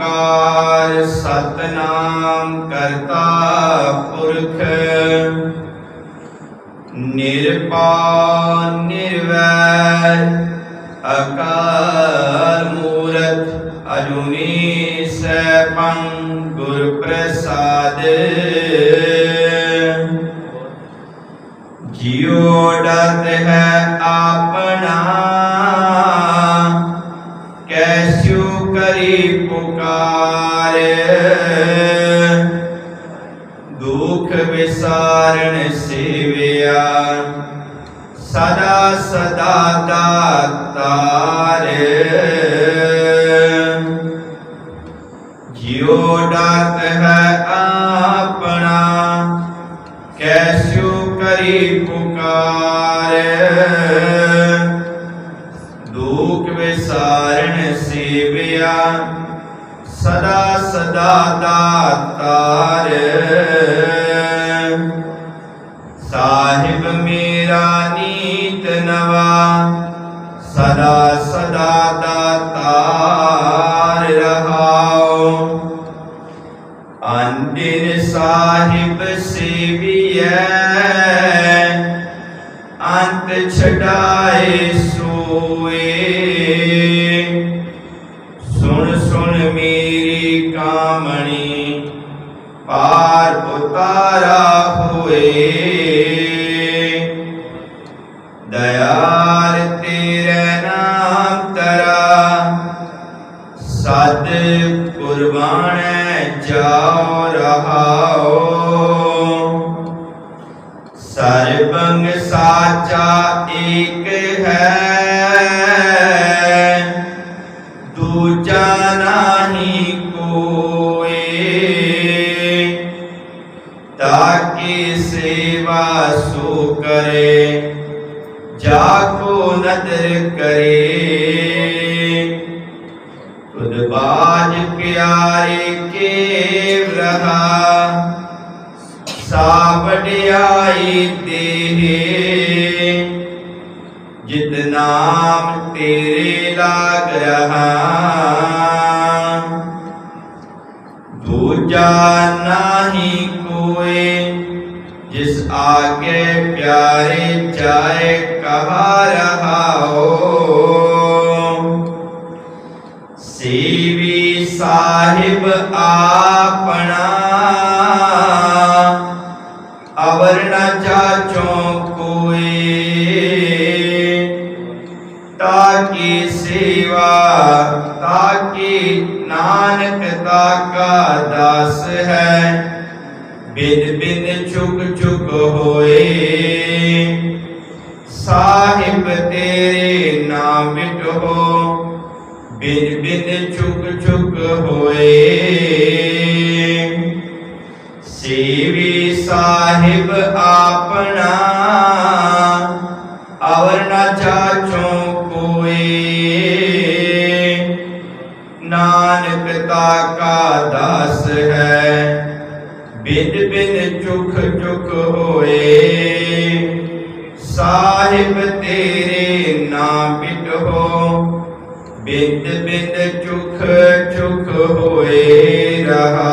ਓੰਕਾਰ ਸਤਨਾਮ ਕਰਤਾ ਪੁਰਖ। ਨਿਰਪਉ ਨਿਰਵੈਰ ਅਕਾਰ ਮੂਰਤ ਅਜੂਨੀ ਸੈਭੰ ਗੁਰ ਪ੍ਰਸਾਦ ਜਿਉ ਡਰਤ ਹੈ ਆਪਣਾ पुकार दुख विसारण सेवया सदा सदा दातार। जियो डात है अपना कैसो करी पुकार। दुख विसारण सेवया ਸਦਾ ਸਦਾ ਦਾਤਾਰ ਸਾਹਿਬ ਮੇਰਾ ਨੀਤ ਨਵਾ, ਸਦਾ ਸਦਾ ਦਾਤਾਰ ਰਹਾਉ ਅੰਦਿਨ ਸਾਹਿਬ ਸੇਵੀਐ, ਅੰਤ ਛਡਾਏ ਸੋਏ। ਪਾਰ ਉਤਾਰਾ ਹੋਏ। ਦਇਆਲ ਤੇਰੇ ਨਾਮ ਤਰਾ। ਸਦ ਕੁਰਬਾਨ ਜਾਉ ਰਹਾਓ ਸਰਬੰਗ ਸਾਚਾ ਏਕ ਹੈ। ਦੂਜਾ ਸੇਵਾ ਸੋ ਕਰੇ, ਜਾ ਕੋ ਨਦਰ ਕਰੇ। ਤੁਧ ਬਾਜ ਪਿਆਰੇ ਕੇ ਰਹਾ ਸਾ ਵਡਿਆਈ ਦੇਹ। ਜਿਤ ਨਾਮ ਤੇਰੇ ਲਾਗ ਰਹਾ, ਦੂਜਾ ਨਾਹੀ ਕੋਏ ਜਿਸ ਆਗੇ ਪਿਆਰੇ ਚਾਏ ਕਹਾ ਰਹਾਓ ਸੇਵੀ ਸਾਹਿਬ ਆਪਣਾ ਅਵਰ ਨ ਜਾਚੋ ਕੋਏ ਤਾਕੀ ਸੇਵਾ ਤਾਕੀ ਨਾਨਕ ਤਾਕਾ ਦਾਸ ਹੈ ਬਿਨ ਬਿਨ ਚੁਕ ਚੁਕ ਹੋਏ। ਸਾਹਿਬ ਤੇਰੇ ਨਾਮ ਮਿਟੋ। ਬਿਨ ਬਿਨ ਚੁਕ ਚੁਕ ਹੋਏ। ਸੇਵੀ ਸਾਹਿਬ ਆਪਣਾ, ਅਵਰ ਨਾ ਚਾਚੋ ਕੋਏ। ਨਾਨਕ ਤਾਕਾ ਦਾਸ ਹੈ ਬਿਨ ਬਿਨ ਚੁਖ ਚੁਖ ਹੋਏ। ਸਾਹਿਬ ਤੇਰੇ ਨਾਮ ਮਿਟੋ ਬਿਨ ਬਿਨ ਚੁਖ ਚੁਖ ਹੋਏ ਰਹਾ।